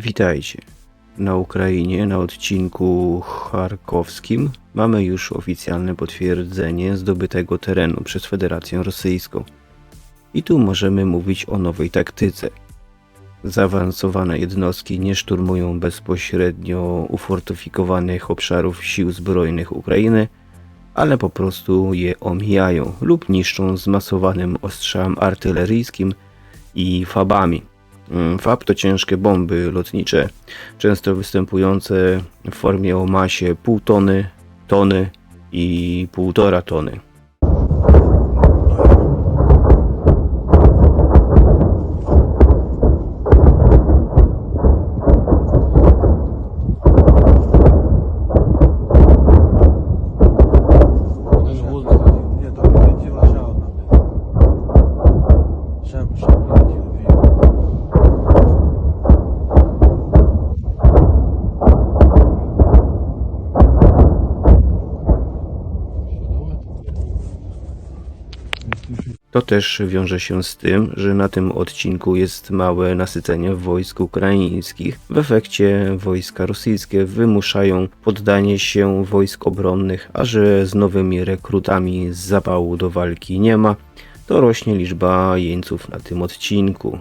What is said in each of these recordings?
Witajcie. Na Ukrainie, na odcinku charkowskim, mamy już oficjalne potwierdzenie zdobytego terenu przez Federację Rosyjską. I tu możemy mówić o nowej taktyce. Zaawansowane jednostki nie szturmują bezpośrednio ufortyfikowanych obszarów sił zbrojnych Ukrainy, ale po prostu je omijają lub niszczą zmasowanym ostrzałem artyleryjskim i fabami. Fab to ciężkie bomby lotnicze, często występujące w formie o masie pół tony, tony i półtora tony. To też wiąże się z tym, że na tym odcinku jest małe nasycenie wojsk ukraińskich. W efekcie wojska rosyjskie wymuszają poddanie się wojsk obronnych, a że z nowymi rekrutami zapału do walki nie ma, to rośnie liczba jeńców na tym odcinku.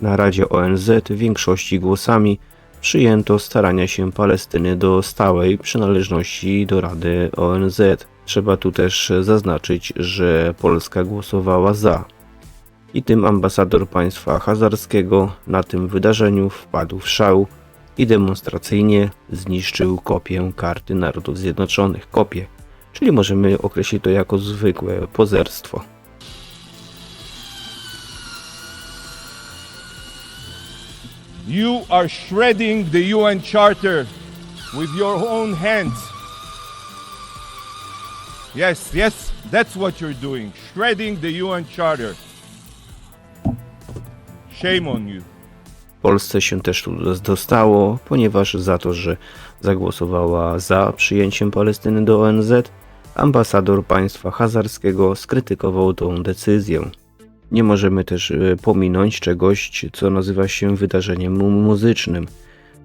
Na Radzie ONZ większości głosami przyjęto starania się Palestyny do stałej przynależności do Rady ONZ. Trzeba tu też zaznaczyć, że Polska głosowała za. I tym ambasador państwa hazarskiego na tym wydarzeniu wpadł w szał i demonstracyjnie zniszczył kopię karty Narodów Zjednoczonych. Kopię, czyli możemy określić to jako zwykłe pozerstwo. You are shredding the UN Charter with your own hands. Yes, yes, that's what you're doing. Shredding the UN Charter. Shame on you. Polsce się też tu dostało, ponieważ za to, że zagłosowała za przyjęciem Palestyny do ONZ, ambasador państwa hazarskiego skrytykował tą decyzję. Nie możemy też e, pominąć czegoś, co nazywa się wydarzeniem mu- muzycznym,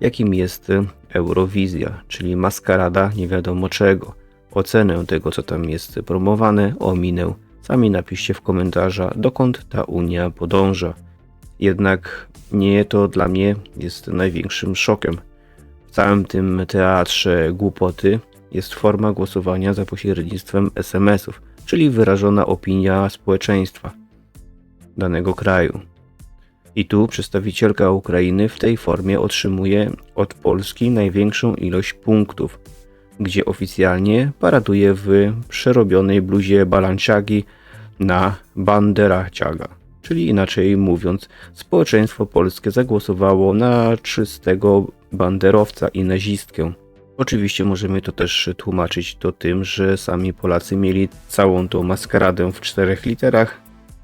jakim jest e, Eurowizja, czyli maskarada nie wiadomo czego. Ocenę tego, co tam jest promowane, ominę. Sami napiszcie w komentarza, dokąd ta Unia podąża. Jednak nie to dla mnie jest największym szokiem. W całym tym teatrze głupoty jest forma głosowania za pośrednictwem SMS-ów, czyli wyrażona opinia społeczeństwa danego kraju. I tu przedstawicielka Ukrainy w tej formie otrzymuje od Polski największą ilość punktów, gdzie oficjalnie paraduje w przerobionej bluzie balanciagi na banderaciaga. Czyli inaczej mówiąc, społeczeństwo polskie zagłosowało na czystego banderowca i nazistkę. Oczywiście możemy to też tłumaczyć to tym, że sami Polacy mieli całą tą maskaradę w czterech literach,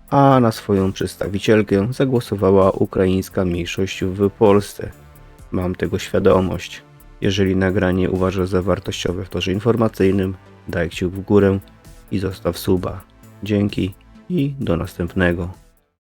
a na swoją przedstawicielkę zagłosowała ukraińska mniejszość w Polsce. Mam tego świadomość. Jeżeli nagranie uważasz za wartościowe w torze informacyjnym, daj kciuk w górę i zostaw suba. Dzięki i do następnego.